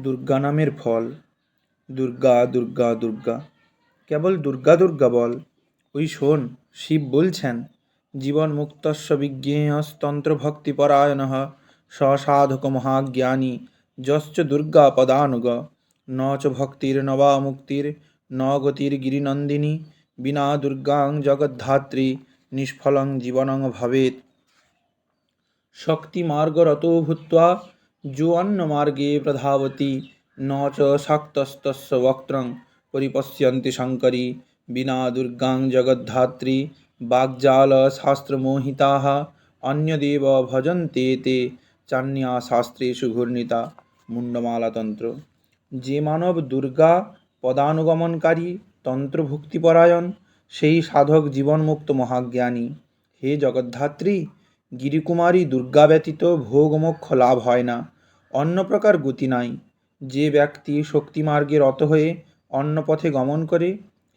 দুর্গা নামের ফল। দুর্গা দুর্গা দুর্গা। কেবল দুর্গা দুর্গা বল। ওই শোন, শিব বলছেন, জীবন মুক্তস্য বিজ্ঞেয়স্তন্ত্র ভক্তিপরায়ণ স সাধক মহাজ্ঞানী, যশ্চ দুর্গা পদানুগ। ন চ ভক্তির নবা মুক্তির, ন গতির গিরিনন্দিনী, বিনা দুর্গাং জগদ্ধাত্রী, নিষ্ফলং জীবনং ভবেৎ। শক্তিমার্গরতো ভূত্वा जो अन्नमार्गे प्रधावति न च शाक्तस्तस्य वक्त्रं परिपश्यन्ति शङ्करी विना दुर्गां जगद्धात्री वाग्जालशास्त्रमोहिताः अन्यदेव ভজন্তে তে চান্যা শাস্ত্রেষু ঘূর্ণিতা মুন্ডমালাতন্ত্র যে মানব দুর্গা পদানুগমনকারী তন্ত্রভুক্তিপরায়ণ সেই সাধক জীবনমুক্ত মহাজ্ঞানী হে জগদ্ধাত্রী গিরিকুমারী দুর্গা ব্যতীত ভোগমোক্ষ লাভ হয় না, অন্য প্রকার গতি নাই। যে ব্যক্তি শক্তিমার্গে রত হয়ে অন্য পথে গমন করে,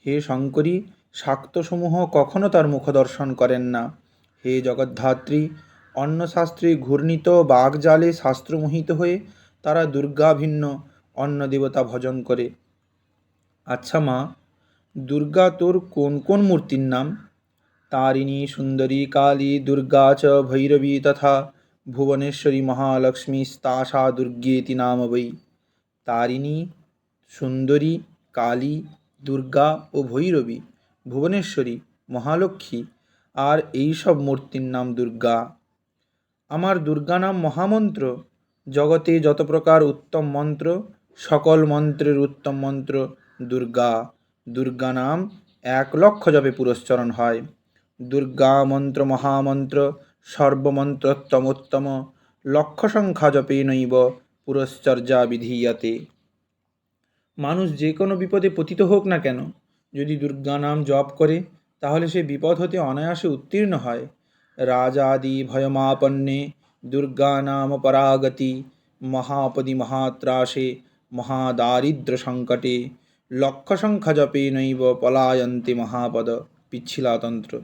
হে শঙ্করী, শাক্তসমূহ কখনো তার মুখদর্শন করেন না। হে জগদ্ধাত্রী, অন্য শাস্ত্রে ঘূর্ণিত বাগজালে শাস্ত্রমোহিত হয়ে তারা দুর্গা ভিন্ন, অন্য দেবতা ভজন করে। আচ্ছা মা, দুর্গা তোর কোন কোন মূর্তির নাম? তারিণী সুন্দরী কালী দুর্গা চ ভৈরবী তথা ভুবনেশ্বরী মহালক্ষ্মী মহালক্ষ্মীস্তাসা দুর্গেতি নাম বৈ তারিণী সুন্দরী কালী দুর্গা ও ভৈরবী ভুবনেশ্বরী মহালক্ষ্মী আর এই সব মূর্তির নাম দুর্গা। আমার দুর্গা নাম মহামন্ত্র, জগতে যত প্রকার উত্তম মন্ত্র, সকল মন্ত্রের উত্তম মন্ত্র দুর্গা। দুর্গা নাম এক লক্ষ জপে পুরস্চরণ হয়। দুর্গা মন্ত্র মহামন্ত্র সর্বমন্ত্রোত্তমোত্তম লক্ষ সংখ্যা জপে নৈব পুরশ্চর্যা বিধীয়তে। মানুষ যে কোনো বিপদে পতিত হোক না কেন, যদি দুর্গা নাম জপ করে, তাহলে সে বিপদ হতে অনায়াসে উত্তীর্ণ হয়। রাজাদি ভয়মাপন্নে দুর্গা নাম পরাগতি, মহাপদি মহাত্রাসে মহাদারিদ্র সংকটে লক্ষ সংখ্যা জপে নৈব পলায়ন্তে মহাপদ, পিচ্ছিলাতন্ত্র।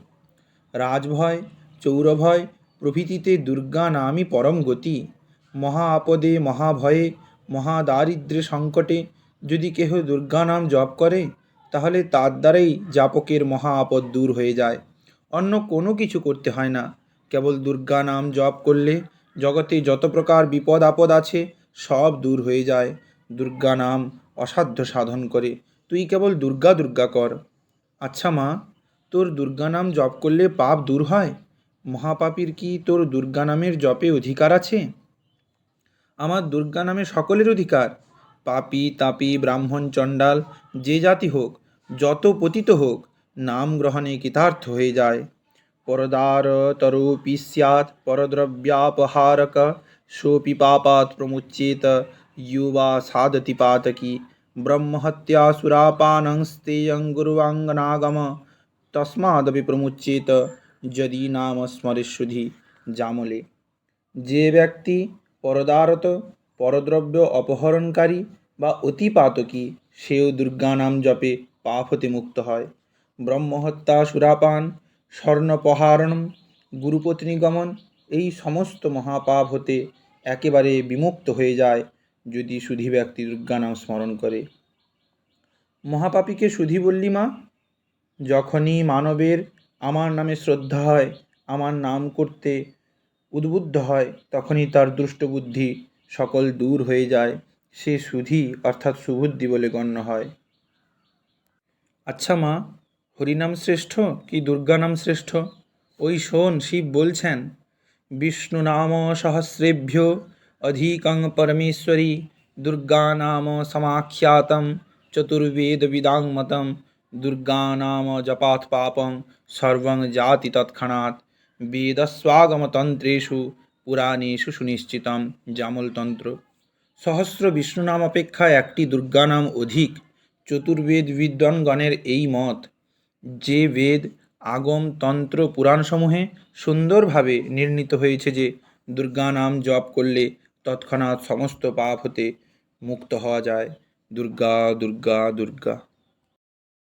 রাজভয়, চৌরভয়, প্রভৃতিতে দুর্গা নামই পরম গতি। মহা আপদে মহাভয়ে মহাদারিদ্র্যে সংকটে, যদি কেহ দুর্গা নাম জপ করে, তাহলে তার দ্বারাই জাপকের মহা আপদ দূর হয়ে যায়। অন্য কোনো কিছু করতে হয় না। কেবল দুর্গা নাম জপ করলে জগতে যত প্রকার বিপদ আপদ আছে, সব দূর হয়ে যায়। দুর্গা নাম অসাধ্য সাধন করে। তুই কেবল দুর্গা দুর্গা কর। আচ্ছা মা তোর দুর্গা নাম জপ করলে পাপ দূর হয় মহাপাপীর কি তোর দুর্গা নামের জপে অধিকার আছে আমার দুর্গা নামে সকলের অধিকার পাপি তাপি ব্রাহ্মণ চণ্ডাল যে জাতি হোক যত পতিত হোক নাম গ্রহণে কৃতার্থ হয়ে যায় পরদারতরোপি স্যাৎ পরদ্রব্যাপহারক সোপি পাপাৎ প্রমুচ্যেত युवा साधति पातकी ब्रह्महत्यासुरापानंस्तेयं गुरुवाङ्गनागम তসমাদপি প্রমুচ্যেত যদি নাম স্মরেশুধি জামলে। যে ব্যক্তি পরদারত, পরদ্রব্য অপহরণকারী বা অতিপাতকী, সেও দুর্গা নাম জপে পাপ হতে মুক্ত হয়। ব্রহ্মহত্যা সুরাপান, স্বর্ণপহারণম গুরুপত্নী গমন এই সমস্ত মহাপাপ হতে একেবারে বিমুক্ত হয়ে যায় যদি সুধী ব্যক্তি দুর্গা নাম স্মরণ করে। মহাপাপীকে সুধী বললি মা যখনই মানবের আমার নামে শ্রদ্ধা হয়, আমার নাম করতে উদ্বুদ্ধ হয়, তখনই তার দুষ্টবুদ্ধি সকল দূর হয়ে যায়, সে সুধি অর্থাৎ সুবুদ্ধি বলে গণ্য হয়। আচ্ছা মা, হরিনাম শ্রেষ্ঠ কি দুর্গা নাম শ্রেষ্ঠ? ওই শোন, শিব বলছেন, বিষ্ণু নাম সহস্রেভ্য অধিকং পরমেশ্বরী, দুর্গা নাম সমাখ্যাতম চতুর্বেদবিদাং মতম। দুর্গা নাম জপাৎ পাপং সর্বং জাতি তৎক্ষণাৎ বেদস্বাগমতন্ত্রেষু পুরাণেষু সুনিশ্চিতম জামলতন্ত্র সহস্র বিষ্ণু নাম অপেক্ষা একটি দুর্গা নাম অধিক, চতুর্বেদ বিদ্বানগণের এই মত, যে বেদ আগম তন্ত্র পুরাণসমূহে সুন্দরভাবে নির্ণীত হয়েছে যে দুর্গা নাম জপ করলে তৎক্ষণাৎ সমস্ত পাপ হতে মুক্ত হওয়া যায়। দুর্গা দুর্গা দুর্গা।